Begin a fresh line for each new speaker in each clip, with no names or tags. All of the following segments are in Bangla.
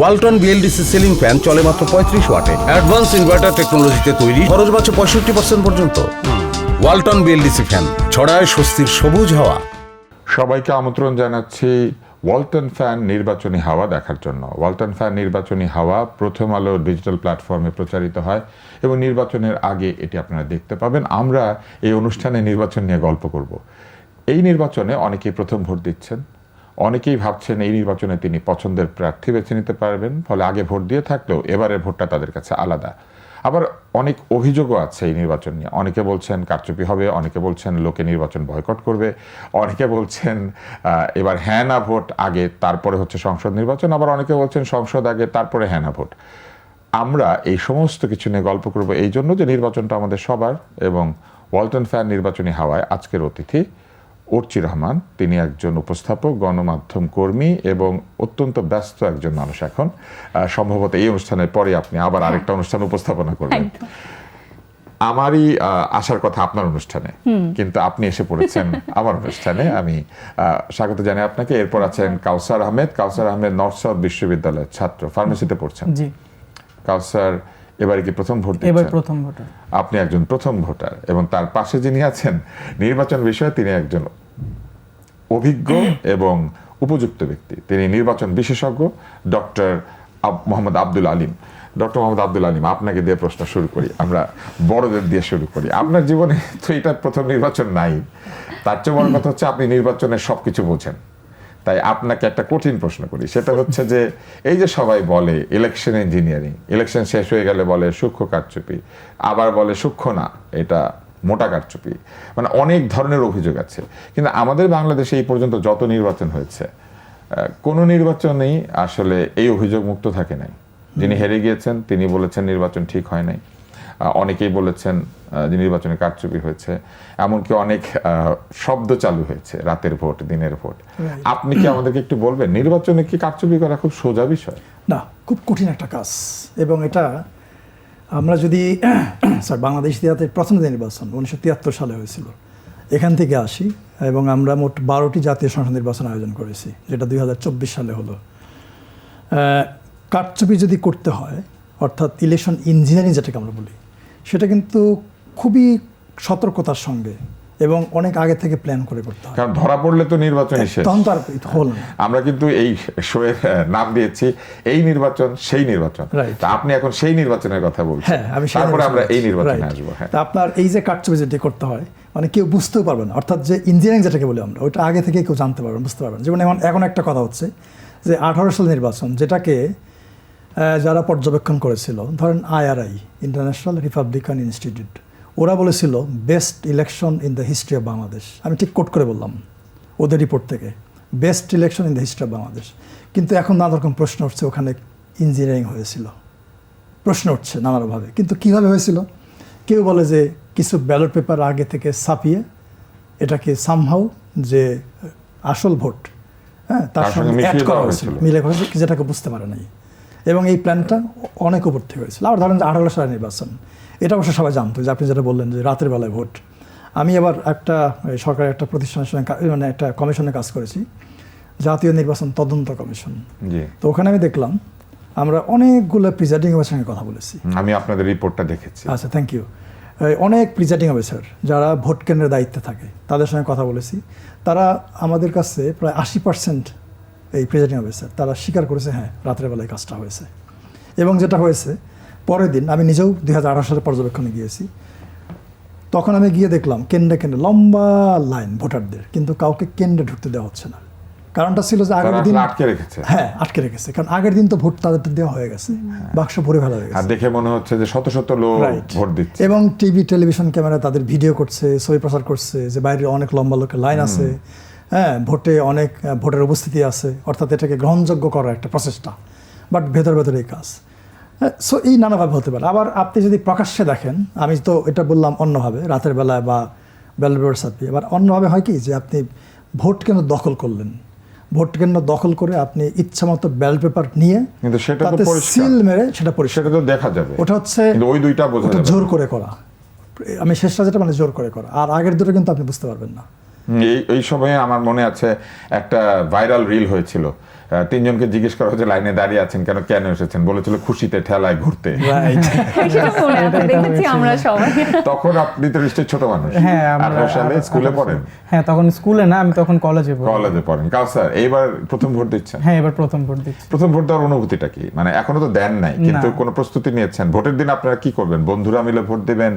ওয়ালটন বিএলডিসি সিলিং ফ্যান চলে মাত্র পঁয়ত্রিশ ওয়াটে। অ্যাডভান্স ইনভার্টার টেকনোলজিতে তৈরি, খরচ বাঁচে পঁয়ষট্টি পার্সেন্ট পর্যন্ত। ওয়ালটন বিএলডিসি ফ্যান, ছড়ায় স্বস্তির সবুজ হাওয়া।
সবাইকে আমন্ত্রণ জানাচ্ছি ওয়ালটন ফ্যান নির্বাচনী হাওয়া দেখার জন্য। ওয়ালটন ফ্যান নির্বাচনী হাওয়া প্রথম আলো ডিজিটাল প্ল্যাটফর্মে প্রচারিত হয় এবং নির্বাচনের আগে এটি আপনারা দেখতে পাবেন। আমরা এই অনুষ্ঠানে নির্বাচন নিয়ে গল্প করব। এই নির্বাচনে অনেকেই প্রথম ভোট দিচ্ছেন। অনেকেই ভাবছেন এই নির্বাচনে তিনি পছন্দের প্রার্থী বেছে নিতে পারবেন, ফলে আগে ভোট দিয়ে থাকলেও এবারের ভোটটা তাদের কাছে আলাদা। আবার অনেক অভিযোগও আছে এই নির্বাচন নিয়ে। অনেকে বলছেন কারচুপি হবে, অনেকে বলছেন লোকে নির্বাচন বয়কট করবে, অনেকে বলছেন এবার হ্যাঁ না ভোট, আগে তারপরে হচ্ছে সংসদ নির্বাচন, আবার অনেকে বলছেন সংসদ আগে, তারপরে হ্যাঁ না ভোট। আমরা এই সমস্ত কিছু নিয়ে গল্প করব এই জন্য যে নির্বাচনটা আমাদের সবার এবং ওয়ালটন ফ্যান নির্বাচনী হাওয়ায় আজকের অতিথি অর্চি রহমান তিনি একজন উপস্থাপক গণমাধ্যম কর্মী এবং অত্যন্ত ব্যস্ত একজন মানুষ এখন। সম্ভবত এই অনুষ্ঠানের পরে আপনি আবার আরেকটা অনুষ্ঠান উপস্থাপনা করবেন। আমারই আহ, আসার কথা আপনার অনুষ্ঠানে কিন্তু আপনি এসে পড়েছেন আমার অনুষ্ঠানে। আমি আহ, স্বাগত জানাই আপনাকে। এরপর আছেন কাউসার আহমেদ। কাউসার আহমেদ নর্থ সাউথ বিশ্ববিদ্যালয়ের ছাত্র ফার্মেসিতে পড়ছেন।
জি।
কাউসার এবারে কি প্রথম ভোট
এবার প্রথম ভোটার।
আপনি একজন প্রথম ভোটার এবং তার পাশে যিনি আছেন নির্বাচন বিষয়ে তিনি একজন অভিজ্ঞ এবং উপযুক্ত ব্যক্তি। তিনি নির্বাচন বিশেষজ্ঞ ডক্টর মোহাম্মদ আব্দুল আলিম। ডক্টর মোহাম্মদ আব্দুল আলিম আপনাকে দিয়ে প্রশ্ন শুরু করি আমরা বড়দের দিয়ে শুরু করি। আপনার জীবনে তো এটা প্রথম নির্বাচন নাই। তার চেয়ে বড় কথা হচ্ছে আপনি নির্বাচনের সবকিছু বোঝেন। তাই আপনাকে একটা কঠিন প্রশ্ন করি। সেটা হচ্ছে যে, এই যে সবাই বলে ইলেকশন ইঞ্জিনিয়ারিং ইলেকশন শেষ হয়ে গেলে বলে সূক্ষ্ম কারচুপি, আবার বলে সূক্ষ্ম না, এটা মোটা কারচুপি। মানে অনেক ধরনের অভিযোগ আছে। কিন্তু আমাদের বাংলাদেশে এই পর্যন্ত যত নির্বাচন হয়েছে কোনো নির্বাচনেই আসলে এই অভিযোগ মুক্ত থাকে নাই। যিনি হেরে গিয়েছেন, তিনি বলেছেন নির্বাচন ঠিক হয় নাই। অনেকেই বলেছেন যে নির্বাচনে কারচুপি হয়েছে। এমনকি অনেক শব্দ চালু হয়েছে রাতের ভোট দিনের ভোট। আপনি কি আমাদেরকে একটু বলবেন নির্বাচনে কি কারচুপি করা খুব সোজা বিষয়?
না খুব কঠিন একটা কাজ। এবং এটা আমরা যদি স্যার বাংলাদেশ ইতিহাসের প্রথম যে নির্বাচন উনিশশো তিয়াত্তর সালে হয়েছিল এখান থেকে আসি। এবং আমরা মোট বারোটি জাতীয় সংসদ নির্বাচন আয়োজন করেছি যেটা দুই হাজার চব্বিশ সালে হলো। আহ, কারচুপি যদি করতে হয় অর্থাৎ ইলেকশন ইঞ্জিনিয়ারিং যেটাকে আমরা বলি সেটা কিন্তু খুবই সতর্কতার সঙ্গে এবং অনেক আগে থেকে প্ল্যান করে করতে হয়।
কারণ ধরা পড়লে তো নির্বাচন
তখন তো আর হল
আমরা কিন্তু এই শোয়ের নাম দিয়েছি এই নির্বাচন সেই নির্বাচন. তা আপনি এখন সেই নির্বাচনের কথা বলছেন।
হ্যাঁ আমি
তারপরে আমরা এই
নির্বাচনে
আসব হ্যাঁ।
তা আপনার এই যে কাটছবি যেটি করতে হয় মানে কেউ বুঝতেও পারবে না। অর্থাৎ যে ইঞ্জিনিয়ারিং যেটাকে বলি আমরা ওটা আগে থেকে কেউ জানতে পারবেন বুঝতে পারবেন যেমন এখন এখন একটা কথা হচ্ছে যে আঠারো সাল নির্বাচন যেটাকে যারা পর্যবেক্ষণ করেছিল ধরেন আইআরআই ইন্টারন্যাশনাল রিপাবলিকান ইনস্টিটিউট ওরা বলেছিল best election in the history of Bangladesh আমি ঠিক কোট করে বললাম ওদের রিপোর্ট থেকে best election in the history of Bangladesh কিন্তু এখন নানা রকম প্রশ্ন উঠছে ওখানে ইঞ্জিনিয়ারিং হয়েছিল। প্রশ্ন উঠছে নানাভাবে কিন্তু কীভাবে হয়েছিল? কেউ বলে যে কিছু ব্যালট পেপার আগে থেকে ছাপিয়ে এটাকে সামহাও যে আসল ভোট হ্যাঁ তার
সঙ্গে
সঙ্গে অ্যাড করা হয়েছিল।
হয়েছিল।
মিলে যেটাকে বুঝতে পারে নাই। এবং এই প্ল্যানটা অনেক উপর থেকে হয়েছিল। আবার ধরেন যে আঠারো সালের নির্বাচন এটা অবশ্য সবাই জানতো যে আপনি যেটা বললেন যে রাতের বেলায় ভোট। আমি আবার একটা সরকারের একটা প্রতিষ্ঠানের সঙ্গে মানে একটা কমিশনে কাজ করেছি জাতীয় নির্বাচন তদন্ত কমিশন।
জি।
তো ওখানে আমি দেখলাম আমরা অনেকগুলো প্রিজাইডিং অফিসার সঙ্গে কথা বলেছি।
আমি আপনাদের রিপোর্টটা দেখেছি।
আচ্ছা থ্যাংক ইউ অনেক প্রিজাইডিং অফিসার যারা ভোট কেন্দ্রের দায়িত্বে থাকে তাদের সঙ্গে কথা বলেছি। তারা আমাদের কাছে প্রায় আশি পার্সেন্ট এই প্রিজাইডিং অফিসার তারা স্বীকার করেছে হ্যাঁ রাতের বেলায় কাজটা হয়েছে। এবং যেটা হয়েছে পরের দিন আমি নিজেও দুই হাজার আঠারো সালে পর্যবেক্ষণে গিয়েছি। তখন আমি গিয়ে দেখলাম কেন্দ্রে কেন্দ্রে লম্বা লাইন ভোটারদের কিন্তু কাউকে কেন্দ্রে ঢুকতে দেওয়া হচ্ছে না। কারণটা ছিল যে আগের দিন
আটকে রেখেছে।
হ্যাঁ আটকে রেখেছে। কারণ আগের দিন তো ভোট তাদের দেওয়া হয়ে গেছে। বাক্স ভরে ফেলা হয়ে গেছে।
দেখে মনে হচ্ছে যে শত শত লোক ভোট দিচ্ছে।
এবং টিভি টেলিভিশন ক্যামেরা তাদের ভিডিও করছে ছবি প্রচার করছে যে বাইরে অনেক লম্বা লোকের লাইন আছে। হ্যাঁ ভোটে অনেক ভোটের উপস্থিতি আছে। অর্থাৎ এটাকে গ্রহণযোগ্য করার একটা প্রচেষ্টা। বাট ভেতর ভেতর এই কাজ। সো এই নানাভাবে হতে পারে। আবার আপনি যদি প্রকাশ্যে দেখেন আমি তো এটা বললাম অন্যভাবে রাতের বেলায় বা বেলবের সাথে এবার অন্যভাবে হয় কি যে আপনি ভোট কেন্দ্র দখল করলেন। ভোট কেন্দ্র দখল করে আপনি ইচ্ছা মতো ব্যালট পেপার নিয়ে
কিন্তু সেটা তো
সিল মেরে সেটা পরিষ্কার।
সেটা তো দেখা যাবে।
ওটা হচ্ছে
ওই দুইটা বোঝা
জোর করে করা। আমি শেষটা যেটা মানে জোর করে করা। আর আগের দুটো কিন্তু আপনি বুঝতে পারবেন না।
এই এই সময়ে আমার মনে আছে একটা ভাইরাল রিল হয়েছিল। তিনজনকে জিজ্ঞেস করা হচ্ছে লাইনে দাঁড়িয়ে আছেন কেন? কেন এসেছেন? বলেছিল খুশিতে ঠেলায় ঘুরতে।
মনে
তখন আপনি তো নিশ্চয়ই ছোট মানুষ।
হ্যাঁ, আমরা-
স্কুলে পড়েন।
হ্যাঁ তখন স্কুলে না আমি তখন কলেজে পড়ি।
কলেজে পড়েন। কাউসার এইবার প্রথম ভোট দিচ্ছেন?
হ্যাঁ এবার প্রথম ভোট দিচ্ছি।
প্রথম ভোট দেওয়ার অনুভূতিটা কি? মানে এখনও তো দেন নাই কিন্তু কোনো প্রস্তুতি নিয়েছেন? ভোটের দিন আপনারা কি করবেন? বন্ধুরা মিলে ভোট দিবেন?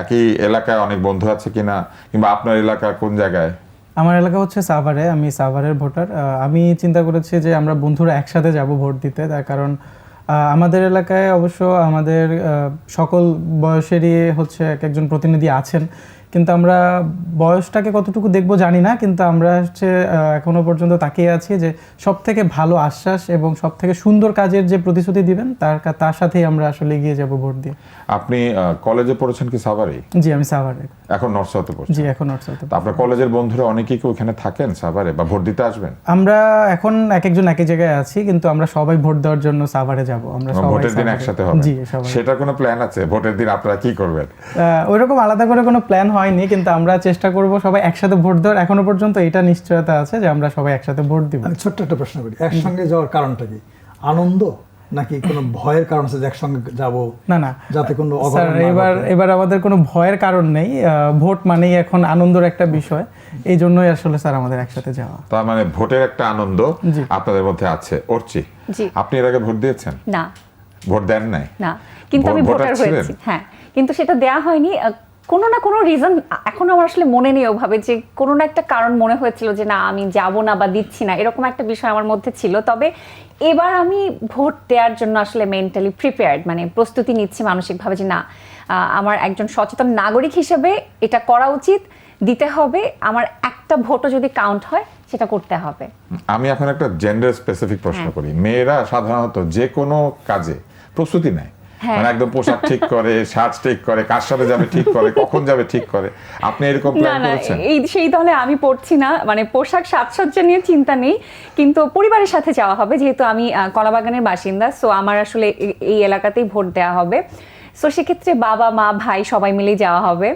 একই এলাকায় অনেক বন্ধু আছে কিনা? কিংবা আপনার এলাকা কোন জায়গায়?
আমার এলাকা হচ্ছে সাভারে, আমি সাভারের ভোটার। আমি চিন্তা করেছি যে আমরা বন্ধুরা একসাথে যাব ভোট দিতে। তার কারণ আমাদের এলাকায় অবশ্য আমাদের সকল বয়সেরই হচ্ছে এক একজন প্রতিনিধি আছেন। কিন্তু আমরা বয়সটাকে কতটুকু দেখব জানি না কিন্তু আমরা হচ্ছে আহ, এখনও পর্যন্ত তাকিয়ে আছি যে সব থেকে ভালো আশ্বাস এবং সব থেকে সুন্দর কাজের যে প্রতিশ্রুতি দিবেন তার তার সাথেই আমরা আসলে এগিয়ে যাব ভোট দিয়ে।
আপনি কলেজে পড়েছেন কি সাভারেই
জি আমি সাভারে।
এখন নর্থ সাউথে পড়ছেন?
জি এখন নর্থ সাউথে
আপনার কলেজের বন্ধুরা অনেকেই কি ওখানে থাকেন সাভারে বা ভোট দিতে আসবেন?
আমরা এখন এক একজন এক জায়গায় আছি কিন্তু আমরা সবাই ভোট দেওয়ার জন্য সাভারে যাব। আমরা সবাই
ভোটের দিন একসাথে হবে।
জি
সেটার কোনো প্ল্যান আছে? ভোটের দিন আপনারা কি করবেন?
ওইরকম আলাদা করে কোনো প্ল্যান হয়নি কিন্তু আমরা চেষ্টা করব সবাই একসাথে ভোট দেওয়ার। এখনও পর্যন্ত এটা নিশ্চয়তা আছে যে আমরা সবাই একসাথে ভোট দিব।
আমি ছোট্ট একটা প্রশ্ন করি। একসঙ্গে যাওয়ার কারণটা কি? আনন্দ নাকি কোনো ভয়ের কারণ আছে একসঙ্গে যাব?
না না।
যাতে কোনো
স্যার এবার এবার আমাদের কোনো ভয়ের কারণ নেই। ভোট মানেই এখন আনন্দের একটা বিষয়। এই জন্যই আসলে স্যার আমাদের একসাথে যাওয়া।
তার মানে ভোটের একটা আনন্দ আপনাদের মধ্যে আছে। অর্চি
জি।
আপনি এর আগে ভোট দিয়েছেন?
না।
ভোট দেন নাই?
না। কিন্তু আমি
ভোটার
হয়েছি। হ্যাঁ। কিন্তু সেটা দেয়া হয়নি। কোনো না কোনো রিজন এখন আমার আসলে মনে নেই ওভাবে যে কোনো না একটা কারণ মনে হয়েছিল যে না আমি যাব না বা দিচ্ছি না এরকম একটা বিষয় আমার মধ্যে ছিল তবে এবার আমি ভোট দেওয়ার জন্য আসলে মেন্টালি প্রিপেয়ার্ড মানে প্রস্তুতি নিচ্ছি মানসিকভাবে যে না আমার একজন সচেতন নাগরিক হিসেবে এটা করা উচিত দিতে হবে আমার একটা ভোটও যদি কাউন্ট হয় সেটা করতে হবে
আমি এখন একটা জেন্ডার স্পেসিফিক প্রশ্ন
হ্যাঁ।
করি মেয়েরা সাধারণত যে কোনো কাজে প্রস্তুতি নেয়। মানে একদম পোশাক ঠিক করে শার্ট ঠিক করে কার সাথে যাবে ঠিক করে কখন যাবে ঠিক করে। আপনি এরকম প্ল্যান করেছেন?
এই সেই দলে আমি পড়ছি না। মানে পোশাক সাজসজ্জা নিয়ে চিন্তা নেই কিন্তু পরিবারের সাথে যাওয়া হবে যেহেতু আমি কলাবাগানের বাসিন্দা সো আমার আসলে এই এলাকাতেই ভোট দেওয়া হবে। সো সেক্ষেত্রে বাবা মা ভাই সবাই মিলেই যাওয়া হবে।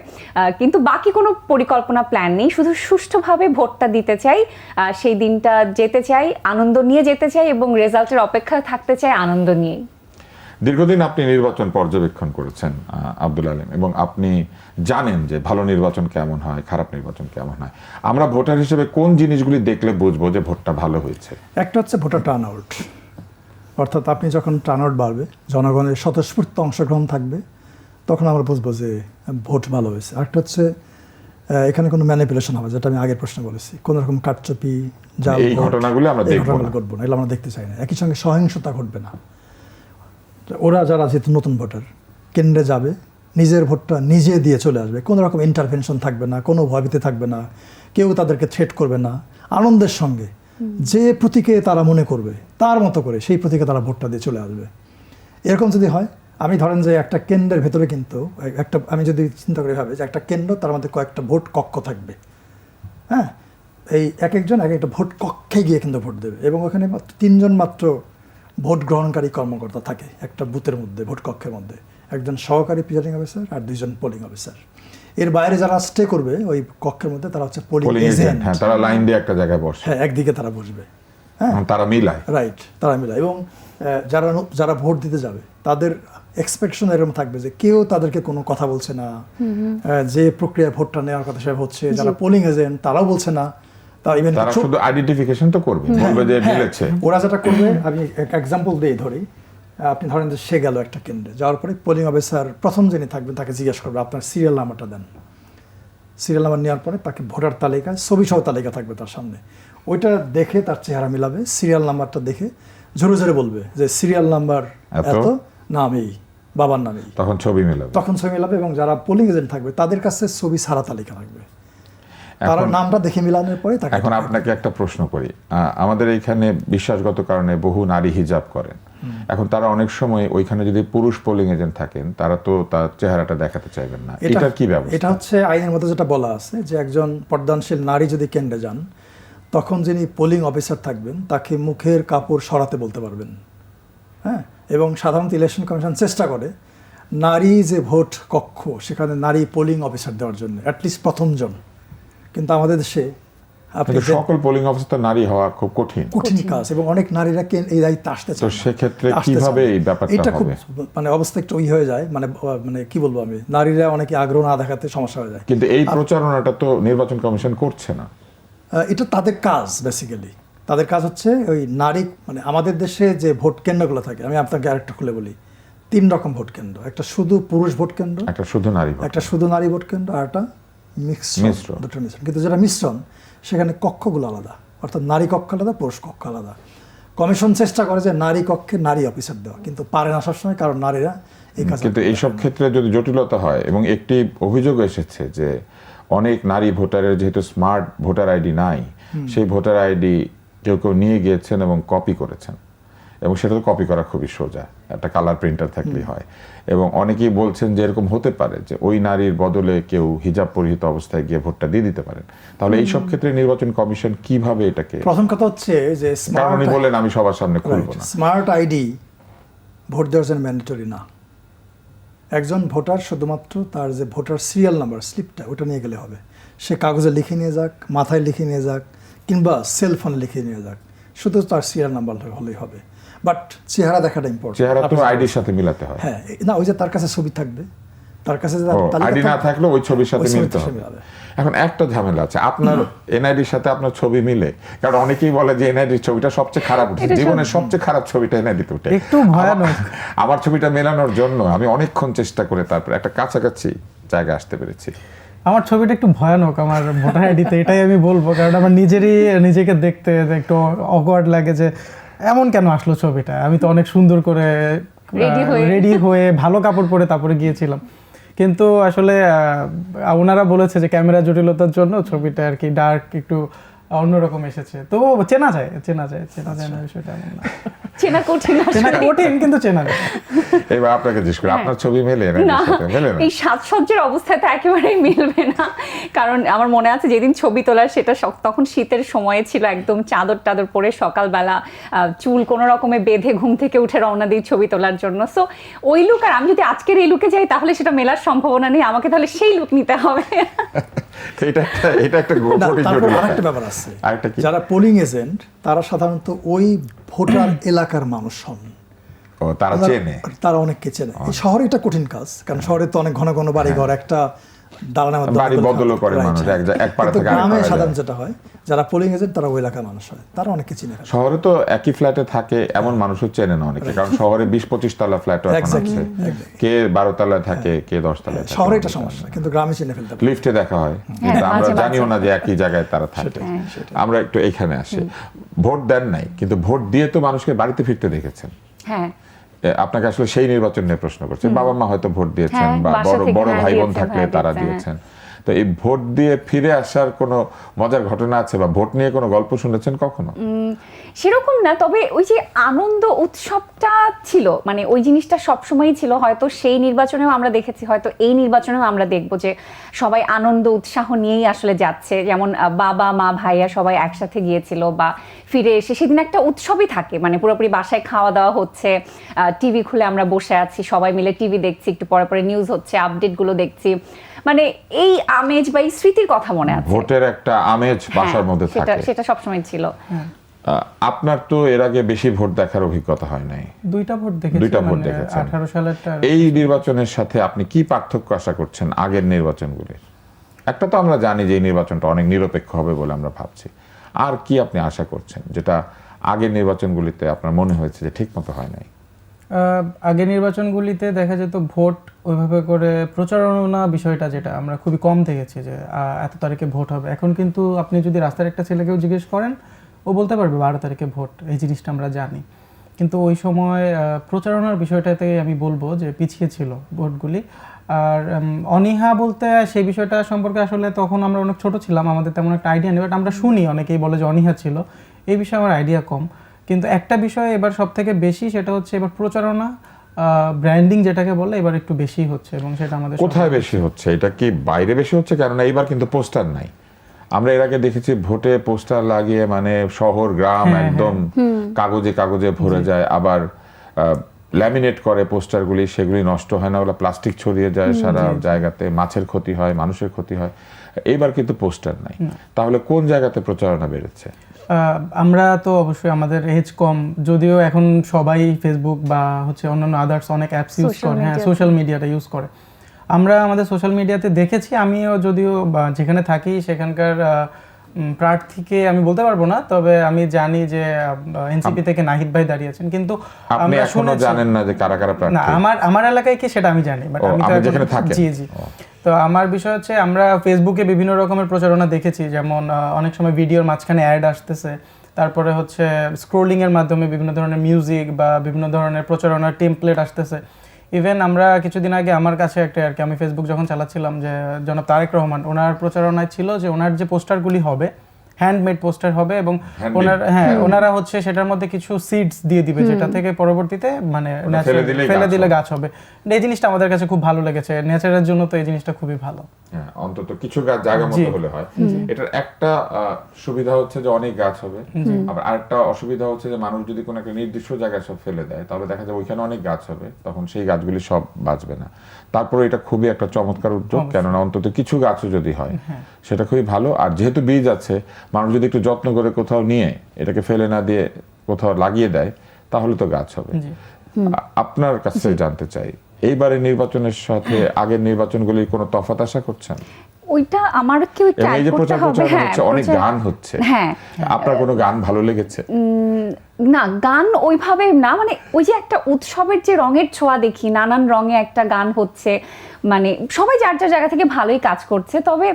কিন্তু বাকি কোনো পরিকল্পনা প্ল্যান নেই। শুধু সুষ্ঠুভাবে ভোটটা দিতে চাই সেই দিনটা যেতে চাই আনন্দ নিয়ে যেতে চাই এবং রেজাল্টের অপেক্ষায় থাকতে চাই আনন্দ নিয়েই।
দীর্ঘদিন আপনি নির্বাচন পর্যবেক্ষণ করেছেন আব্দুল আলম এবং আপনি জানেন যে ভালো নির্বাচন কেমন হয় খারাপ নির্বাচন কেমন হয়। আমরা ভোটার হিসেবে কোন জিনিসগুলি দেখলে বুঝব যে ভোটটা ভালো হয়েছে?
একটা হচ্ছে ভোটার টার্ন আউট অর্থাৎ আপনি যখন টার্ন আউট বাড়বে জনগণের স্বতঃস্ফূর্ত অংশগ্রহণ থাকবে তখন আমরা বুঝব যে ভোট ভালো হয়েছে। আরেকটা হচ্ছে এখানে কোনো ম্যানিপুলেশন হবে যেটা আমি আগের প্রশ্ন বলেছি। কোনো রকম
এই
ভোট,
ঘটনাগুলো আমরা দেখব না।
এগুলো আমরা দেখতে চাই না। একই সঙ্গে সহিংসতা ঘটবে না। ওরা যারা যেহেতু নতুন ভোটার। কেন্দ্রে যাবে নিজের ভোটটা নিজে দিয়ে চলে আসবে। কোনো রকম ইন্টারভেনশন থাকবে না কোনো ভয়ভীতি থাকবে না কেউ তাদেরকে থ্রেট করবে না। আনন্দের সঙ্গে যে প্রতীকে তারা মনে করবে তার মতো করে সেই প্রতীকে তারা ভোটটা দিয়ে চলে আসবে। এরকম যদি হয় আমি ধরেন যে একটা কেন্দ্রের ভেতরে কিন্তু একটা আমি যদি চিন্তা করি ভাবে যে একটা কেন্দ্র তার মধ্যে কয়েকটা ভোট কক্ষ থাকবে। হ্যাঁ? এই এক একজন এক একটা ভোট কক্ষে গিয়ে কিন্তু ভোট দেবে। এবং ওখানে মাত্র তিনজন মাত্র ভোট গ্রহণকারী কর্মকর্তা থাকে একটা বুথের মধ্যে ভোট কক্ষের মধ্যে। একজন সহকারী প্রিজাইডিং অফিসার আর দুইজন পোলিং অফিসার। এর বাইরে যারা স্টে করবে ওই কক্ষের মধ্যে তারা হচ্ছে পোলিং
এজেন্ট হ্যাঁ তারা লাইন দিয়ে একটা জায়গায় বসে।
হ্যাঁ একদিকে তারা বসবে। হ্যাঁ।
তারা মিলায়।
রাইট তারা মিলায়। এবং যারা যারা ভোট দিতে যাবে তাদের এক্সপেকশন এরকম থাকবে যে কেউ তাদেরকে কোনো কথা বলছে না। যে প্রক্রিয়ায় ভোটটা নেওয়ার কথা সেটা হচ্ছে। যারা পোলিং এজেন্ট তারাও বলছে না। তা ইভেন
তারা শুধু আইডেন্টিফিকেশন তো করবে বলবে যে মিলেছে।
ওরা যেটা করবে আমি এক এক্সাম্পল দিয়ে ধরি। আপনি ধরেন যে সে গেল একটা কেন্দ্রে যাওয়ার পরে পোলিং অফিসার প্রথম যিনি থাকবেন তাকে জিজ্ঞেস করবে আপনার সিরিয়াল নাম্বারটা দেন। সিরিয়াল নাম্বার নেওয়ার পরে তাকে ভোটার তালিকায় ছবি সহ তালিকা থাকবে তার সামনে। ওইটা দেখে তার চেহারা মিলাবে সিরিয়াল নাম্বারটা দেখে জোরে জোরে বলবে যে সিরিয়াল নাম্বার
এত?
নাম এই বাবার নাম এই।
তখন ছবি মিলাবে।
তখন ছবি মিলাবে এবং যারা পোলিং এজেন্ট থাকবে তাদের কাছে ছবি সারা তালিকা থাকবে। তারা নামটা দেখে মিলানোর পরে
এখন আপনাকে একটা প্রশ্ন করি। আমাদের এইখানে বিশ্বাসগত কারণে বহু নারী হিজাব করেন। এখন তারা অনেক সময় ওইখানে যদি পুরুষ পোলিং এজেন্ট থাকেন তারা তো তার চেহারাটা দেখাতে চাইবেন না। এটা কি ব্যবস্থা?
এটা হচ্ছে আইনের মধ্যে যেটা বলা আছে যে একজন পর্দানশীল নারী যদি কেন্দ্রে যান তখন যিনি পোলিং অফিসার থাকবেন তাকে মুখের কাপড় সরাতে বলতে পারবেন। হ্যাঁ? এবং সাধারণত ইলেকশন কমিশন চেষ্টা করে নারী যে ভোট কক্ষ সেখানে নারী পোলিং অফিসার দেওয়ার জন্য অ্যাটলিস্ট প্রথমজন। কিন্তু আমাদের দেশে আপনি
সকল পোলিং অফিসার নারী হওয়া খুব কঠিন।
কঠিন কাজ এবং অনেক নারীরা এই দায়িত্বে আসতে চান
তো সেক্ষেত্রে কীভাবে এই ব্যাপারটা
এটা খুব মানে অবস্থা একটু ই হয়ে যায় মানে মানে কি বলব আমি? নারীরা অনেকে আগ্রহ না দেখাতে সমস্যা হয়ে যায়।
কিন্তু এই প্রচারণাটা তো নির্বাচন কমিশন করছে না।
এটা তাদের কাজ বেসিক্যালি তাদের কাজ হচ্ছে ওই নারী মানে আমাদের দেশে যে ভোট কেন্দ্রগুলো থাকে আমি আপনাকে আরেকটা খুলে বলি। তিন রকম ভোট কেন্দ্র একটা শুধু পুরুষ ভোট কেন্দ্র
একটা শুধু নারী
একটা শুধু নারী ভোট কেন্দ্র আর একটা মিশ্রণ। দুটো মিশ্রণ। কিন্তু যেটা মিশ্রণ সেখানে কক্ষগুলো আলাদা। অর্থাৎ নারী কক্ষ আলাদা পুরুষ কক্ষ আলাদা। কমিশন চেষ্টা করে যে নারী কক্ষে নারী অফিসার দেওয়া কিন্তু পারে না সবসময় কারণ নারীরা এই কাজ
কিন্তু এইসব ক্ষেত্রে যদি জটিলতা হয় এবং একটি অভিযোগ এসেছে যে অনেক নারী ভোটারের যেহেতু স্মার্ট ভোটার আইডি নাই সেই ভোটার আইডি কেউ কেউ নিয়ে গিয়েছেন এবং কপি করেছেন। এবং সেটা তো কপি করা খুবই সোজা। একটা কালার প্রিন্টার থাকলেই হয়। এবং অনেকেই বলছেন যে এরকম হতে পারে যে ওই নারীর বদলে কেউ হিজাব পরিহিত অবস্থায় গিয়ে ভোটটা দিয়ে দিতে পারেন। তাহলে এইসব ক্ষেত্রে নির্বাচন কমিশন কীভাবে এটাকে
প্রথম কথা হচ্ছে যে
কারণ বলেন আমি সবার সামনে খুলবো না।
স্মার্ট আইডি ভোট দেওয়ার জন্য ম্যান্ডেটরি না। একজন ভোটার শুধুমাত্র তার যে ভোটার সিরিয়াল নাম্বার স্লিপটা ওটা নিয়ে গেলে হবে। সে কাগজে লিখে নিয়ে যাক মাথায় লিখে নিয়ে যাক কিংবা সেল ফোনে লিখে নিয়ে যাক। শুধু তার সিরিয়াল নাম্বার হলেই হবে। বাট চেহারা দেখাটা ইম্পর্টেন্ট
চেহারা তো আইডির সাথে মিলাতে হয়।
হ্যাঁ না ওই যে তার কাছে ছবি থাকবে। তার কাছে যে তালিকা
আইডি না থাকলেও ওই ছবির সাথে মিলতে হবে। এখন একটা ঝামেলা আছে। আপনার এনআইডির সাথে আপনার ছবি মিলে। কারণ অনেকেই বলে যে এনআইডির ছবিটা সবচেয়ে খারাপ
এটা
জীবনের সবচেয়ে খারাপ ছবিটা এনআইডিতে উঠে।
একটু ভয়ানক।
আমার- আমার ছবিটা মেলানোর জন্য আমি অনেকক্ষণ চেষ্টা করে তারপরে একটা কাছাকাছি জায়গায় আসতে পেরেছি।
আমার ছবিটা একটু ভয়ানক আমার ভোটার আইডিতে এটাই আমি বলব। কারণ আমার নিজেরই নিজেকে দেখতে একটু অকওয়ার্ড লাগে যে এমন কেন আসলো ছবিটা? আমি তো অনেক সুন্দর করে রেডি হয়ে। ভালো কাপড় পরে তারপরে গিয়েছিলাম। কিন্তু আসলে আহ, ওনারা বলেছে যে ক্যামেরা জটিলতার জন্য ছবিটা আর কি ডার্ক একটু অন্যরকম এসেছে। তো চেনা যায় চেনা যায় চেনা যায় না বিষয়টা এমন না।
চেনা কঠিন
চেনা কঠিন কিন্তু চেনা যায়।
এবার আপনাকে জিজ্ঞেস করি আপনার ছবি মেলে
হ্যাঁ। না এই সাজসজ্জার অবস্থায় তো একেবারেই মিলবে না। কারণ আমার মনে আছে যেদিন ছবি তোলার সেটা তখন শীতের সময়ে ছিল একদম চাদর টাদর পরে সকালবেলা আহ, চুল কোনো রকমে বেঁধে ঘুম থেকে উঠে রওনা দিই ছবি তোলার জন্য। সো ওই লুক আর আমি যদি আজকের এই লুকে যাই তাহলে সেটা মেলার সম্ভাবনা নেই। আমাকে তাহলে সেই লুক নিতে হবে।
এটা একটা এটা একটা
তারপর আরেকটা ব্যাপার আছে।
আরেকটা
যারা পোলিং এজেন্ট তারা সাধারণত ওই ভোটার এলাকার মানুষ হন।
তারা
তারা-
চেনে।
তারা অনেককে চেনে। শহরে এটা কঠিন কাজ কারণ শহরে তো অনেক ঘন ঘন বাড়ি ঘর একটা দালানের মধ্যে
বাড়ি বদলও করে মানুষ, এক এক পাড়া থেকে আরেক
গ্রামে সাধারণ যেটা হয় যারা পোলিং এজেন্ট তারা ওই এলাকার মানুষ হয়। তারা অনেককে চিনে।
শহরে তো একই ফ্ল্যাটে থাকে এমন মানুষও চেনে না অনেকে। কারণ শহরে বিশ পঁচিশ তলা ফ্ল্যাট আছে। কে বারো তলায় থাকে কে দশ তলায় থাকে।
শহরে এটা সমস্যা কিন্তু গ্রামে চিনে ফেলতে
লিফটে দেখা হয়। কিন্তু আমরা। জানিও না যে একই জায়গায় তারা থাকে। আমরা একটু এখানে আসি। ভোট দেন নাই কিন্তু ভোট দিয়ে তো মানুষকে বাড়িতে ফিরতে দেখেছেন।
হ্যাঁ।
আপনাকে আসলে সেই নির্বাচন নিয়ে প্রশ্ন করছে। বাবা মা হয়তো ভোট দিয়েছেন
হ্যাঁ,
বা বড় বড়
হ্যাঁ,
ভাই বোন থাকলে
হ্যাঁ,
তারা দিয়েছেন তো এই ভোট দিয়ে ফিরে আসার কোনো মজার ঘটনা আছে বা ভোট নিয়ে কোনো গল্প শুনেছেন কখনো?
সেরকম না, তবে ওই যে আনন্দ উৎসবটা ছিল মানে ওই জিনিসটা সবসময়ই ছিল, হয়তো সেই নির্বাচনেও আমরা দেখেছি, হয়তো এই নির্বাচনেও আমরা দেখব যে সবাই আনন্দ, উৎসাহ নিয়েই আসলে যাচ্ছে। যেমন বাবা, মা, ভাইয়া সবাই একসাথে গিয়েছিল বা ফিরে এসে, সেদিন একটা উৎসবই থাকে মানে পুরোপুরি বাসায় খাওয়া দাওয়া হচ্ছে টিভি খুলে আমরা বসে আছি, সবাই মিলে টিভি দেখছি, একটু পরে পরে নিউজ হচ্ছে আপডেটগুলো দেখছি। মানে এই আমেজ বা এই স্মৃতির কথা মনে আছে?
ভোটের একটা আমেজ বাসার
হ্যাঁ,
মধ্যে থাকে।
সেটা সবসময় ছিল।
আপনার তো এর আগে বেশি ভোট দেখার অভিজ্ঞতা হয় নাই।
দুইটা ভোট দেখেছি
দুইটা ভোট
মানে
দেখেছেন।
আঠারো সালেরটা আর-
এই নির্বাচনের সাথে আপনি কি পার্থক্য আশা করছেন আগের নির্বাচনগুলির? একটা তো আমরা জানি যে এই নির্বাচনটা অনেক নিরপেক্ষ হবে বলে আমরা ভাবছি। আর কি আপনি আশা করছেন? যেটা আগের নির্বাচনগুলিতে আপনার মনে হয়েছে যে ঠিক মতো হয় নাই?
আগে নির্বাচনগুলিতে দেখা যেত ভোট ওইভাবে করে প্রচারণা বিষয়টা যেটা আমরা খুবই কম দেখেছি যে এত তারিখে ভোট হবে। এখন কিন্তু আপনি যদি রাস্তার একটা ছেলেকেও জিজ্ঞেস করেন, ও বলতে পারবে বারো তারিখে ভোট, এই জিনিসটা আমরা জানি। কিন্তু ওই সময় প্রচারণার বিষয়টাতে আমি বলব যে পিছিয়ে ছিল ভোটগুলি। আর অনীহা বলতে সেই বিষয়টা সম্পর্কে আসলে তখন আমরা অনেক ছোট ছিলাম, আমাদের তেমন একটা আইডিয়া নেই বাট আমরা শুনি, অনেকেই বলে যে অনীহা ছিল। এই বিষয়ে আমার আইডিয়া কম। কিন্তু একটা বিষয় এবার সব থেকে বেশি সেটা হচ্ছে এবার প্রচারণা ব্র্যান্ডিং যেটাকে বলে এবার একটু বেশি হচ্ছে এবং সেটা আমাদের
কোথায় বেশি হচ্ছে? এটা কি বাইরে বেশি হচ্ছে? কেননা এইবার কিন্তু পোস্টার নাই। আমরা এর আগে দেখেছি ভোটে পোস্টার লাগিয়ে মানে শহর গ্রাম
হ্যাঁ,
একদম কাগজে কাগজে ভরে যায়। আবার ল্যামিনেট করে পোস্টারগুলি সেগুলি নষ্ট হয় না। ওগুলো প্লাস্টিক ছড়িয়ে যায় সারা জায়গাতে। মাছের ক্ষতি হয় মানুষের ক্ষতি হয়। এইবার কিন্তু পোস্টার নাই। তাহলে কোন জায়গাতে প্রচারণা বেড়েছে?
আমরা তো অবশ্যই আমাদের এজ কম যদিও এখন সবাই ফেসবুক বা হচ্ছে অন্যান্য আদার্স অনেক অ্যাপস ইউজ করে হ্যাঁ। সোশ্যাল মিডিয়াটা ইউজ করে আমরা আমাদের সোশ্যাল মিডিয়াতে দেখেছি আমিও যদিও বা যেখানে থাকি সেখানকার প্রার্থীকে আমি বলতে পারব না তবে আমি জানি যে এনসিপি থেকে নাহিদ ভাই দাঁড়িয়েছেন কিন্তু
আপনি
এখনও
জানেন না যে কারা কারা
না
প্রার্থী
আমার আমার এলাকায় কি সেটা আমি জানি বাট আমি তো
যেখানে থাকেন।
জি জি। তো আমার বিষয় হচ্ছে আমরা ফেসবুকে বিভিন্ন রকমের প্রচারণা দেখেছি যেমন অনেক সময় ভিডিওর মাঝখানে অ্যাড আসতেছে তারপরে হচ্ছে স্ক্রোলিং এর মাধ্যমে বিভিন্ন ধরনের মিউজিক বা বিভিন্ন ধরনের প্রচারণার টেমপ্লেট আসতেছে। ইভেন আমরা কিছুদিন আগে আমার কাছে একটা আর কি, আমি ফেসবুক যখন চালাচ্ছিলাম যে জনাব তারেক রহমান, ওনার প্রচারণায় ছিল যে ওনার যে পোস্টারগুলি হবে হ্যান্ডমেড পোস্টার হবে এবং। ওনার হ্যাঁ ওনারা হচ্ছে সেটার মধ্যে কিছু সিডস দিয়ে দিবে যেটা থেকে পরবর্তীতে মানে
ফেলে
দিলে গাছ হবে। এই জিনিসটা আমাদের কাছে খুব ভালো লেগেছে। নেচারের জন্য তো এই জিনিসটা খুবই ভালো।
হ্যাঁ, অন্তত কিছু গাছ জায়গা মতো হলে হয়। এটার একটা সুবিধা হচ্ছে যে অনেক গাছ হবে। আবার আরেকটা অসুবিধা হচ্ছে যে মানুষ যদি কোনো একটা নির্দিষ্ট জায়গায় সব ফেলে দেয় তাহলে দেখা যায় ওইখানে অনেক গাছ হবে তখন সেই গাছগুলি সব বাঁচবে না। তারপরে এটা খুবই একটা চমৎকার উদ্যোগ কেননা অন্তত কিছু গাছও যদি হয়। সেটা খুবই ভালো। আর যেহেতু বীজ আছে মানুষ যদি একটু যত্ন করে কোথাও নিয়ে এটাকে ফেলে না দিয়ে কোথাও লাগিয়ে দেয় তাহলে তো গাছ হবে। আপনার কাছে জানতে চাই এইবারে নির্বাচনের সাথে আগের নির্বাচনগুলির কোনো তফাত আশা করছেন?
ওইটা
এই
add
যে
করতে হবে হ্যাঁ
অনেক গান হচ্ছে।
হ্যাঁ।
আপনার কোনো গান ভালো লেগেছে?
না গান ওইভাবে না মানে ওই যে একটা উৎসবের যে রঙের ছোঁয়া দেখি নানান রঙে একটা গান হচ্ছে মানে সবাই যার যার জায়গা থেকে ভালোই কাজ করছে। তবে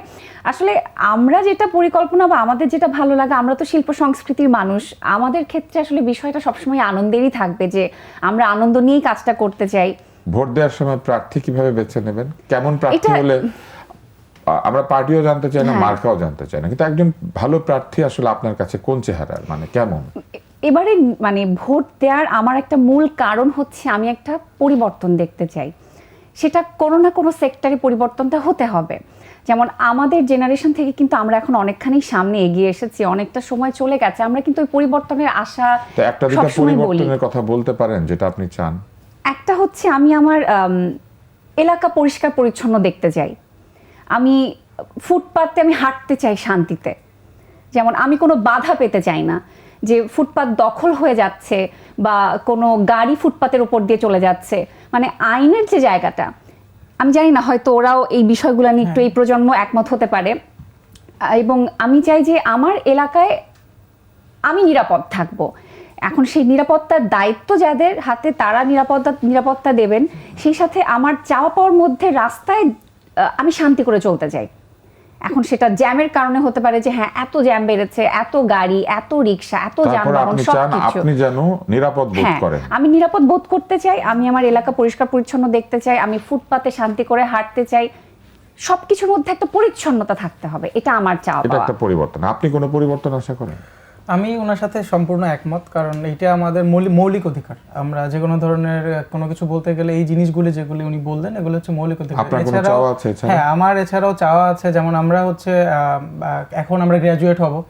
আসলে আমরা যেটা পরিকল্পনা বা আমাদের যেটা ভালো লাগে আমরা তো শিল্প সংস্কৃতির মানুষ আমাদের ক্ষেত্রে আসলে বিষয়টা সবসময় আনন্দেরই থাকবে যে আমরা আনন্দ নিয়েই কাজটা করতে চাই।
ভোট দেওয়ার সময় প্রার্থী কীভাবে বেছে নেবেন? কেমন প্রার্থী হলে আমরা পার্টিও জানতে চাই না
হ্যাঁ।
মার্কাও জানতে চাই না। কিন্তু একজন ভালো প্রার্থী আসলে আপনার কাছে কোন চেহারার? মানে কেমন?
এবারে মানে ভোট দেওয়ার আমার একটা মূল কারণ হচ্ছে আমি একটা পরিবর্তন দেখতে চাই। সেটা কোনো না কোনো সেক্টরে পরিবর্তনটা হতে হবে। যেমন আমাদের জেনারেশন থেকে কিন্তু আমরা এখন অনেকখানি সামনে এগিয়ে এসেছি অনেকটা সময় চলে গেছে। আমরা কিন্তু ওই পরিবর্তনের আশা
একটা দুটা
বলি।
পরিবর্তনের কথা বলতে পারেন যেটা আপনি চান।
একটা হচ্ছে আমি আমার আম, এলাকা পরিষ্কার পরিচ্ছন্ন দেখতে চাই। আমি ফুটপাতে আমি হাঁটতে চাই শান্তিতে। যেমন আমি কোনো বাধা পেতে চাই না যে ফুটপাত দখল হয়ে যাচ্ছে বা কোনো গাড়ি ফুটপাতের উপর দিয়ে চলে যাচ্ছে। মানে আইনের যে জায়গাটা আমি জানি না হয়তো ওরাও এই বিষয়গুলো নিয়ে একটু এই প্রজন্ম একমত হতে পারে। এবং আমি চাই যে আমার এলাকায় আমি নিরাপদ থাকব। এখন সেই নিরাপত্তার দায়িত্ব যাদের হাতে তারা নিরাপত্তা নিরাপত্তা দেবেন। সেই সাথে আমার চাওয়া পাওয়ার মধ্যে রাস্তায় আমি শান্তি করে চলতে চাই। এখন সেটা জ্যামের কারণে হতে পারে যে হ্যাঁ এত জ্যাম বেড়েছে এত গাড়ি এত রিক্সা এত যানবাহন সব কিছু।
আপনি যেন নিরাপদ বোধ
হ্যাঁ
করেন।
আমি নিরাপদ বোধ করতে চাই আমি আমার এলাকা পরিষ্কার পরিচ্ছন্ন দেখতে চাই আমি ফুটপাতে শান্তি করে হাঁটতে চাই। সবকিছুর মধ্যে একটা পরিচ্ছন্নতা থাকতে হবে এটা আমার চাওয়া
এটা একটা পরিবর্তন। আপনি কোনো পরিবর্তন আশা করেন?
আমি ওনার সাথে সম্পূর্ণ একমত কারণ এটা আমাদের মৌলি- মৌলিক অধিকার। আমরা যে কোনো ধরনের কোনো কিছু বলতে গেলে এই জিনিসগুলি যেগুলি উনি বললেন এগুলো হচ্ছে মৌলিক অধিকার। এছাড়াও-? হ্যাঁ আমার এছাড়াও চাওয়া আছে যেমন আমরা হচ্ছে এখন আমরা গ্র্যাজুয়েট হব।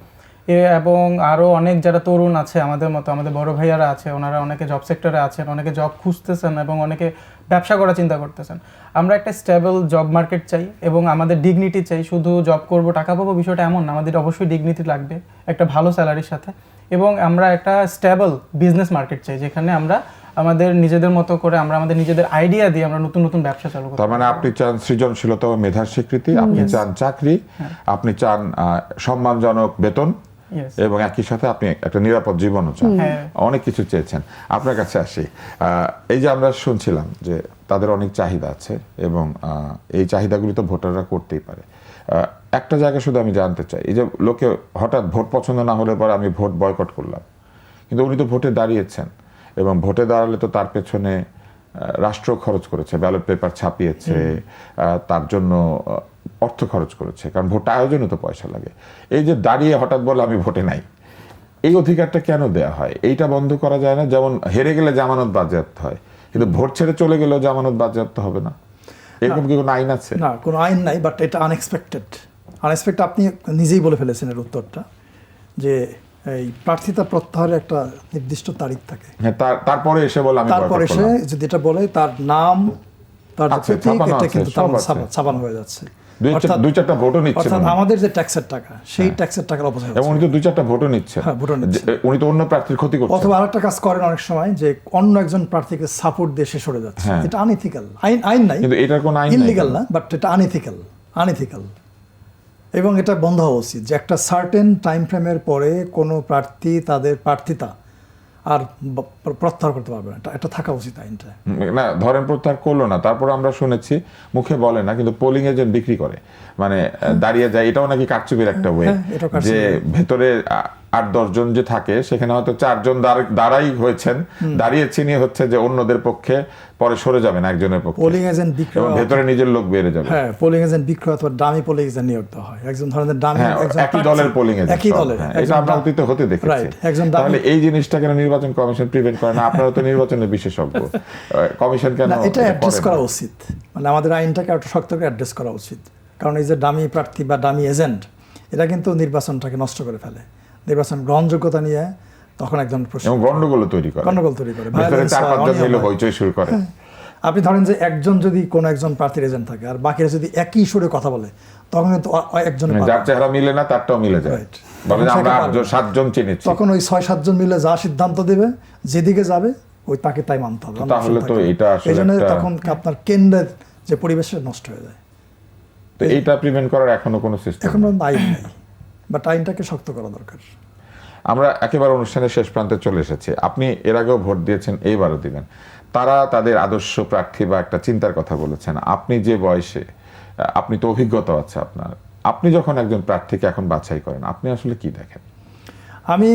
এবং আরও অনেক যারা তরুণ আছে আমাদের মতো আমাদের বড় ভাইয়ারা আছে ওনারা অনেকে জব সেক্টরে আছেন অনেকে জব খুঁজতেছেন এবং অনেকে ব্যবসা করার চিন্তা করতেছেন। আমরা একটা স্টেবল জব মার্কেট চাই এবং আমাদের ডিগনিটি চাই শুধু জব করব টাকা পাবো বিষয়টা এমন না আমাদের অবশ্যই ডিগনিটি লাগবে একটা ভালো স্যালারির সাথে। এবং আমরা একটা স্টেবল বিজনেস মার্কেট চাই যেখানে আমরা আমাদের নিজেদের মতো করে আমরা আমাদের নিজেদের আইডিয়া দিয়ে আমরা নতুন নতুন ব্যবসা চালু করতে
তার মানে আপনি চান সৃজনশীলতা ও মেধার স্বীকৃতি আপনি চান চাকরি আপনি চান সম্মানজনক বেতন. এবং একই সাথে আপনি একটা নিরাপদ জীবনও চান।
হ্যাঁ।
অনেক কিছু চেয়েছেন। আপনার কাছে আসি। এই যে আমরা শুনছিলাম যে তাদের অনেক চাহিদা আছে এবং আহ, এই চাহিদাগুলি তো ভোটাররা করতেই পারে। আহ, একটা জায়গা শুধু আমি জানতে চাই। এই যে লোকে হঠাৎ ভোট পছন্দ না হলে পর আমি ভোট বয়কট করলাম। কিন্তু উনি তো ভোটে দাঁড়িয়েছেন এবং ভোটে দাঁড়ালে তো তার পেছনে রাষ্ট্র খরচ করেছে ব্যালট পেপার ছাপিয়েছে। আহ, তার জন্য অর্থ খরচ করেছে কারণ ভোট আয়োজনে তো পয়সা লাগে। এই যে দাঁড়িয়ে হঠাৎ বলে আমি ভোটে নাই এই অধিকারটা কেন দেয়া হয়? এইটা বন্ধ করা যায় না? যেমন হেরে গেলে জামানত বাজেয়াপ্ত হয় কিন্তু ভোট ছেড়ে চলে গেলেও জামানত বাজেয়াপ্ত হবে না। এরকম কি কোনো আইন আছে?
না কোনো আইন নাই বাট এটা আনএক্সপেক্টেড আনএক্সপেক্টেড আপনি নিজেই বলে ফেলেছেন এর উত্তরটা যে এই প্রার্থিতা প্রত্যাহারের একটা নির্দিষ্ট তারিখ থাকে।
হ্যাঁ তারপরে এসে বলে আমি
তারপর এসে। যদি এটা বলে তার নাম তার
আছে,
প্রতীক এটা কিন্তু ছাপানো হয়ে যাচ্ছে।
দুই চারটা ভোটও নিচ্ছেন
অর্থাৎ আমাদের যে ট্যাক্সের টাকা সেই ট্যাক্সের টাকার অপচয়
এবং উনি তো দুই চারটা ভোটও নিচ্ছেন।
হ্যাঁ, ভোটও।
যে- উনি তো অন্য প্রার্থীর ক্ষতি করছেন।
অথবা আরেকটা কাজ করেন অনেক সময় যে অন্য একজন প্রার্থীকে সাপোর্ট দিয়ে সে সরে যাচ্ছে।
হ্যাঁ।
এটা আনইথিক্যাল আইন আইন নাই।
কিন্তু এটার কোনো আইন নাই
না বাট এটা আনইথিক্যাল আনইথিক্যাল এবং এটা বন্ধ হওয়া উচিত যে একটা সার্টেন টাইম ফ্রেমের পরে কোনো প্রার্থী তাদের প্রার্থিতা আর প্রত্যাহার করতে পারবে না। এটা- থাকা উচিত আইনটা।
না ধরেন প্রত্যাহার করল না তারপর আমরা শুনেছি মুখে বলে না কিন্তু পোলিং এজেন্ট বিক্রি করে। মানে দাঁড়িয়ে যায় এটাও নাকি কারচুপির একটা ওয়ে
হ্যাঁ, এটাও কারচুপি।
যে ভেতরে আট দশজন যে থাকে সেখানে হয়তো চারজন দাঁড়াই হয়েছেন। দাঁড়িয়ে চিনিয়ে হচ্ছে যে অন্যদের পক্ষে পরে সরে যাবেন একজনের পক্ষে।
পোলিং এজেন্ট বিক্রয়
এবং ভেতরে নিজের লোক বেড়ে যাবে।
হ্যাঁ পোলিং এজেন্ট বিক্রয় অথবা দামি পোলিং এজেন্ট নিয়োগ দেওয়া হয়। একজন ধরনের দামি
হ্যাঁ একই দলের পোলিং এজেন্ট
একই দলের
হ্যাঁ, এটা আমরা অতীতে হতে দেখেছি।
একজন
তাহলে এই জিনিসটা কেন নির্বাচন কমিশন প্রিভেন্ট করে না? আপনারা তো নির্বাচনের বিশেষজ্ঞ। কমিশন কেন
এটা অ্যাড্রেস
করা
উচিত। মানে আমাদের আইনটাকে একটু শক্ত করে অ্যাড্রেস করা উচিত। কারণ এই যে দামি প্রার্থী বা দামি এজেন্ট এটা কিন্তু নির্বাচনটাকে নষ্ট করে ফেলে। নির্বাচন গ্রহণযোগ্যতা নিয়ে তখন একজন প্রশ্ন
গন্ডগোল তৈরি করে।
গন্ডগোল তৈরি করে, হয়, হয়।
হইচই শুরু করে।
আপনি ধরেন যে একজন যদি কোনো একজন প্রার্থীর এজেন্ট থাকে আর বাকিরা যদি একই সুরে কথা বলে তখন কিন্তু একজনে
মানে যার চেহারা মিলে না তারটাও মিলে যায়। আমরা। সাতজন চিনেছি
তখন ওই ছয় সাতজন মিলে যা সিদ্ধান্ত দেবে যেদিকে যাবে ওই তাকে তাই মানতে হবে।
তাহলে তো এটা আসলে
এই জন্য তখন আপনার কেন্দ্রের যে পরিবেশ নষ্ট হয়ে যায়।
তো এইটা প্রিভেন্ট করার এখনও কোনো সিস্টেম
এখন পর্যন্ত আইন নেই। বাট আইনটাকে শক্ত করা দরকার।
আমরা একেবারে অনুষ্ঠানের শেষ প্রান্তে চলে এসেছি। আপনি এর আগেও ভোট দিয়েছেন এইবারও দিবেন। তারা তাদের আদর্শ প্রার্থী বা একটা চিন্তার কথা বলেছেন। আপনি যে বয়সে আপনি তো অভিজ্ঞতা আছে আপনার। আপনি যখন একজন প্রার্থীকে এখন বাছাই করেন আপনি আসলে কি দেখেন?
আমি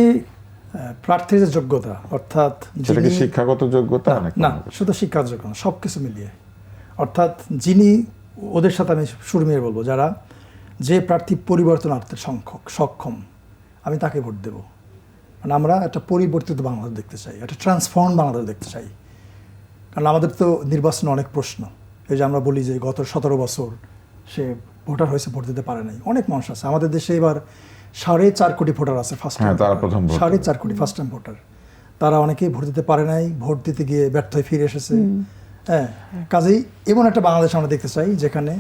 প্রার্থীর যে যোগ্যতা অর্থাৎ
সেটা কি শিক্ষাগত যোগ্যতা
না শুধু শিক্ষার যোগ্য না সব কিছু মিলিয়ে। অর্থাৎ যিনি ওদের সাথে আমি সুর মিলিয়ে বলব যারা যে প্রার্থী পরিবর্তনার্থে সংখ্যক সক্ষম আমি তাকে ভোট দেব। মানে আমরা একটা পরিবর্তিত বাংলাদেশ দেখতে চাই একটা ট্রান্সফর্ম বাংলাদেশ দেখতে চাই। কারণ আমাদের তো নির্বাচনে অনেক প্রশ্ন। এই যে আমরা বলি যে গত সতেরো বছর সে ভোটার হয়েছে ভোট দিতে পারে নাই। অনেক মানুষ আছে। আমাদের দেশে এবার সাড়ে চার কোটি ভোটার আছে ফার্স্ট
হ্যাঁ, তারা প্রথম ভোট
সাড়ে চার কোটি ফার্স্ট টাইম ভোটার। তারা অনেকেই ভোট দিতে পারে নাই ভোট দিতে গিয়ে ব্যর্থ হয়ে ফিরে এসেছে। হ্যাঁ কাজেই এমন একটা বাংলাদেশ আমরা দেখতে চাই যেখানে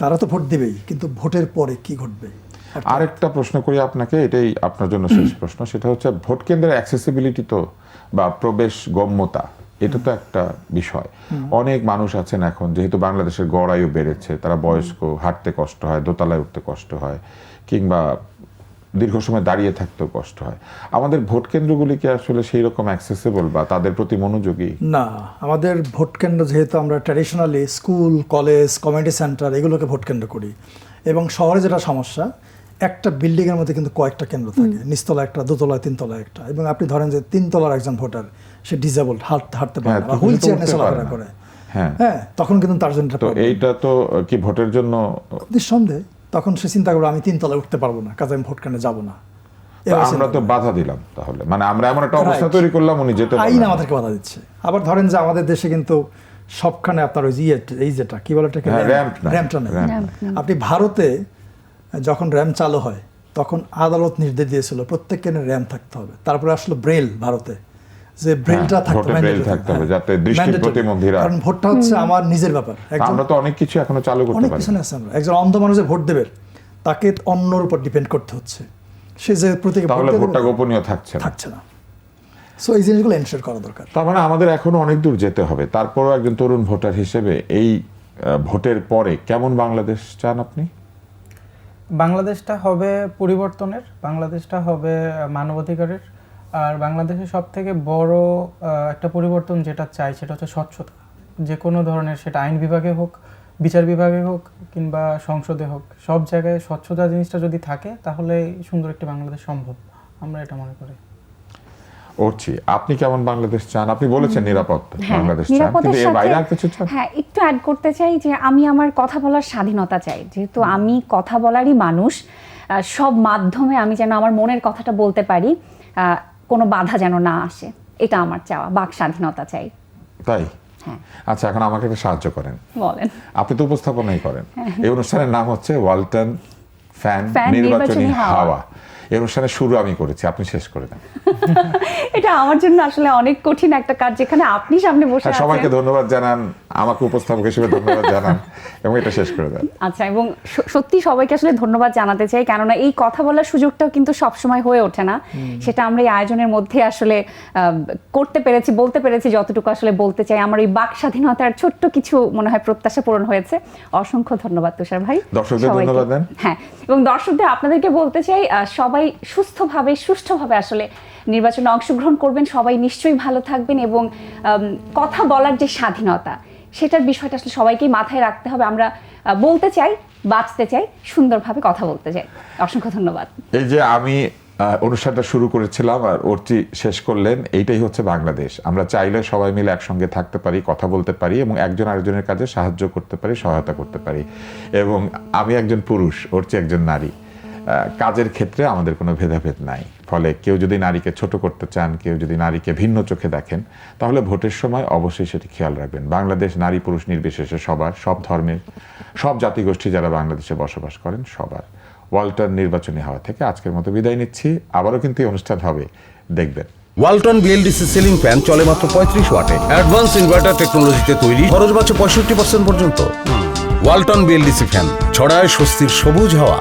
তারা তো ভোট দেবেই কিন্তু ভোটের পরে কি ঘটবে?
আরেকটা প্রশ্ন করি আপনাকে এটাই আপনার জন্য শেষ প্রশ্ন সেটা হচ্ছে ভোট কেন্দ্রের অ্যাক্সেসিবিলিটি তো বা প্রবেশ গম্যতা এটা তো একটা বিষয়। অনেক মানুষ আছেন এখন যেহেতু বাংলাদেশের গড় আয়ু বেড়েছে তারা বয়স্ক হাঁটতে কষ্ট হয় দোতলায় উঠতে কষ্ট হয় কিংবা দীর্ঘ সময় দাঁড়িয়ে থাকতেও কষ্ট হয়। আমাদের ভোট কেন্দ্রগুলি কি আসলে সেই রকম অ্যাক্সেসেবল বা তাদের প্রতি মনোযোগী?
না আমাদের ভোট কেন্দ্র যেহেতু আমরা traditionally school college community centre এগুলোকে ভোট কেন্দ্র করি। এবং শহরে যেটা সমস্যা একটা বিল্ডিংয়ের মধ্যে কিন্তু কয়েকটা কেন্দ্র থাকে। নিচতলা একটা দোতলা তিনতলা একটা। এবং আপনি ধরেন যে তিনতলার একজন ভোটার সে ডিজেবলড হাঁটতে হাঁটতে পারে
হ্যাঁ,
না
তখন
হুইল চেয়ার নিয়ে চলাফেরা করে।
হ্যাঁ।
হ্যাঁ তখন কিন্তু তার জন্য।
এইটা তো কি ভোটের জন্য
নিঃসন্দেহে। তখন সে চিন্তা করবে আমি তিনতলায় উঠতে পারব না কাজে আমি ভোট কেন্দ্রে যাব না।
আমরা তো বাধা দিলাম তাহলে। মানে আমরা এমন একটা অবস্থা তৈরি করলাম উনি যেতে
আইন আমাদেরকে বাধা দিচ্ছে। আবার ধরেন যে আমাদের দেশে কিন্তু সবখানে আপনার ওই ইয়ে- এই যেটা কি বলে এটাকে
হ্যাঁ,
র্যাম্প র্যাম্পটা নেই।
র্যাম্প।
আপনি ভারতে যখন র্যাম চালু হয় তখন আদালত নির্দেশ দিয়েছিল প্রত্যেক কেন্দ্রে র্যাম থাকতে হবে। তারপরে আসলো ব্রেল ভারতে। যে ব্রেলটা
হ্যাঁ,
থাকতে
ভোটে থাকতে হবে,
হ্যাঁ,
যাতে দৃষ্টি প্রতিবন্ধীরা-
কারণ ভোটটা হচ্ছে আমার নিজের ব্যাপার।
আমরা তো অনেক কিছু এখনও চালু করতে
অনেক
পারি।
পিছনে আছে আমরা। একজন অন্ধ মানুষ ভোট দেবে তাকে অন্যর উপর ডিপেন্ড করতে হচ্ছে। সে যে প্রতীকে
তাহলে ভোটটা গোপনীয় থাকছে না।
থাকছে না। সো এই জিনিসগুলো এনশোর করা দরকার।
তার মানে আমাদের এখনও অনেক দূর যেতে হবে। তারপরও একজন তরুণ ভোটার হিসেবে এই ভোটের পরে কেমন বাংলাদেশ চান আপনি?
বাংলাদেশটা হবে পরিবর্তনের বাংলাদেশটা হবে মানবাধিকারের। আর বাংলাদেশের সব থেকে বড় আহ, একটা পরিবর্তন যেটা চাই সেটা হচ্ছে স্বচ্ছতা। যে কোনো ধরনের সেটা আইন বিভাগে হোক বিচার বিভাগে হোক কিংবা সংসদে হোক সব জায়গায় স্বচ্ছতা জিনিসটা যদি থাকে তাহলে সুন্দর একটি বাংলাদেশ সম্ভব। আমরা এটা মনে করি।
ওরছি আপনি কেমন বাংলাদেশ চান? আপনি বলেছেন নিরাপদ
হ্যাঁ,
বাংলাদেশ চান কিন্তু এর বাইরে আর কিছু চান?
হ্যাঁ একটু অ্যাড করতে চাই যে আমি আমার কথা বলার স্বাধীনতা চাই। যেহেতু আমি কথা বলারই মানুষ আহ, সব মাধ্যমে আমি যেন আমার মনের কথাটা বলতে পারি আহ, কোনো বাধা যেন না আসে। এটা আমার চাওয়া বাক স্বাধীনতা চাই।
তাই?
হ্যাঁ।
আচ্ছা এখন আমাকে একটু সাহায্য করেন।
বলেন।
আপনি তো উপস্থাপনাই করেন। এই অনুষ্ঠানের নাম হচ্ছে ওয়ালটন ফ্যান নির্বাচনী।
হাওয়া।
এই অনুষ্ঠানের শুরু আমি করেছি আপনি শেষ করে দেন।
এটা আমার জন্য আসলে অনেক কঠিন একটা কাজ যেখানে আপনি সামনে বসে
হ্যাঁ, সবাইকে ধন্যবাদ জানান। আমাকে উপস্থাপক হিসেবে ধন্যবাদ জানান এবং এটা শেষ করে দেন।
আচ্ছা এবং সত্যি সবাইকে আসলে ধন্যবাদ জানাতে চাই কেননা এই কথা বলার সুযোগটাও কিন্তু সবসময় হয়ে ওঠে না। সেটা আমরা এই আয়োজনের মধ্যে আসলে আহ, করতে পেরেছি বলতে পেরেছি যতটুকু আসলে বলতে চাই। আমার এই বাক স্বাধীনতার ছোট্ট কিছু মনে হয় প্রত্যাশা পূরণ হয়েছে। অসংখ্য ধন্যবাদ তুষার ভাই।
দর্শকদের
সবাইকে।
ধন্যবাদ দেন।
হ্যাঁ এবং দর্শকদের আপনাদেরকে বলতে চাই আহ, সবাই সুস্থভাবে সুষ্ঠুভাবে আসলে নির্বাচনে অংশগ্রহণ করবেন, সবাই নিশ্চয়ই ভালো থাকবেন এবং কথা বলার যে স্বাধীনতা, সেটার বিষয়টা আসলে সবাইকেই মাথায় রাখতে হবে। আমরা বলতে চাই, বাঁচতে চাই, সুন্দরভাবে কথা বলতে চাই। অসংখ্য ধন্যবাদ।
এই যে আমি অনুষ্ঠানটা শুরু করেছিলাম আর অর্চি শেষ করলেন, এইটাই হচ্ছে বাংলাদেশ। আমরা চাইলে সবাই মিলে একসঙ্গে থাকতে পারি, কথা বলতে পারি এবং একজন আরেকজনের কাজে সাহায্য করতে পারি, সহায়তা করতে পারি। এবং আমি একজন পুরুষ, অর্চি একজন নারী। কাজের ক্ষেত্রে আমাদের কোনো ভেদাভেদ নাই। ফলে কেউ যদি নারীকে ছোট করতে চান কেউ যদি নারীকে ভিন্ন চোখে দেখেন তাহলে ভোটের সময় অবশ্যই সেটি খেয়াল রাখবেন। বাংলাদেশ নারী পুরুষ নির্বিশেষে সবার সব ধর্মের সব জাতিগোষ্ঠী যারা বাংলাদেশে বসবাস করেন সবার। ওয়াল্টার নির্বাচনী হওয়া থেকে আজকের মতো বিদায় নিচ্ছি। আবারও কিন্তু এই অনুষ্ঠান হবে। দেখবেন।
ওয়ালটন বিএলডিসি সিলিং ফ্যান চলে মাত্র পঁয়ত্রিশ ওয়াটে। অ্যাডভান্স ইনভার্টার টেকনোলজিতে তৈরি খরচ বাঁচে পঁয়ষট্টি পার্সেন্ট পর্যন্ত। ওয়ালটন বিএলডিসি ফ্যান ছড়ায় স্বস্তির সবুজ হাওয়া।